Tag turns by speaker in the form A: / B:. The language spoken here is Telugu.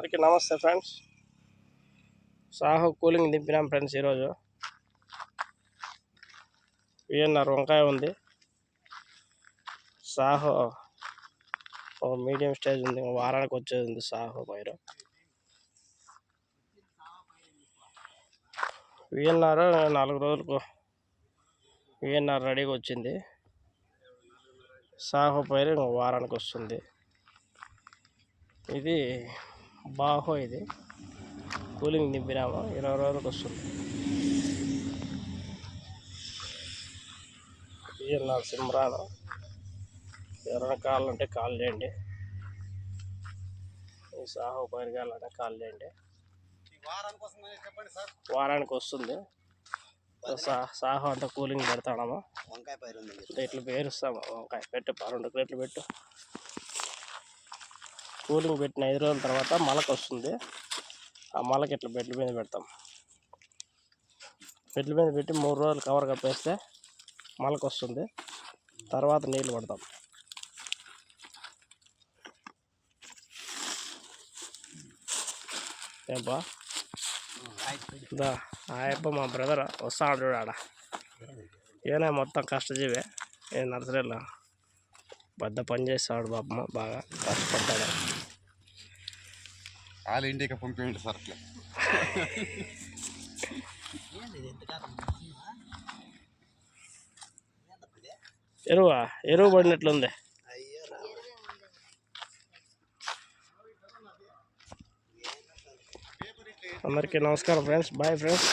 A: అందరికీ నమస్తే ఫ్రెండ్స్. సాహో కూలింగ్ దింపినాం ఫ్రెండ్స్ ఈరోజు. విఎన్ఆర్ వంకాయ ఉంది. సాహో ఒక మీడియం స్టేజ్ ఉంది వారానికి వచ్చేది ఉంది సాహో పైరు. విఎన్ఆర్ నాలుగు రోజులకు విఎన్ఆర్ రెడీగా వచ్చింది. సాహో పైరు ఇంకో వారానికి వస్తుంది. ఇది బాహో ఇది. కూలింగ్ దింపినాము ఇరవై రోజులకు వస్తుంది. నా సిమ్రాను ఎవరైనా కావాలంటే కాల్ చేయండి. ఈ సాహో పైరు కావాలంటే కాల్ చేయండి.
B: వారానికి
A: వస్తుంది. సాహో అంతా కూలింగ్ పెడతాము
B: వంకాయ
A: ఇట్లా పేరుస్తాము? వంకాయ పెట్టు రెండు ప్లేట్లు పెట్టు. కూలింగ్ పెట్టిన ఐదు రోజుల తర్వాత మొలక వస్తుంది ఆ మొలక ఇట్లా బెడ్ల మీద పెడతాం. బెడ్ల మీద పెట్టి మూడు రోజులు కవర్ కప్పేస్తే మొలక వస్తుంది తర్వాత నీళ్ళు పడతాం. ఏంపా? దా ఆయప్ప మా బ్రదర్ వస్తాడు చూడు ఆడ. ఈయన మొత్తం కష్టజీవే. ఈ నర్సరీలో పెద్ద పని చేస్తాడు బాబమ్మ బాగా కష్టపడతాడు.
B: ఆల్ ఇండియాకి పంపించండి సార్ అట్లా.
A: ఎరువా? ఎరువు పడినట్లుంది. అందరికీ నమస్కారం ఫ్రెండ్స్. Bye friends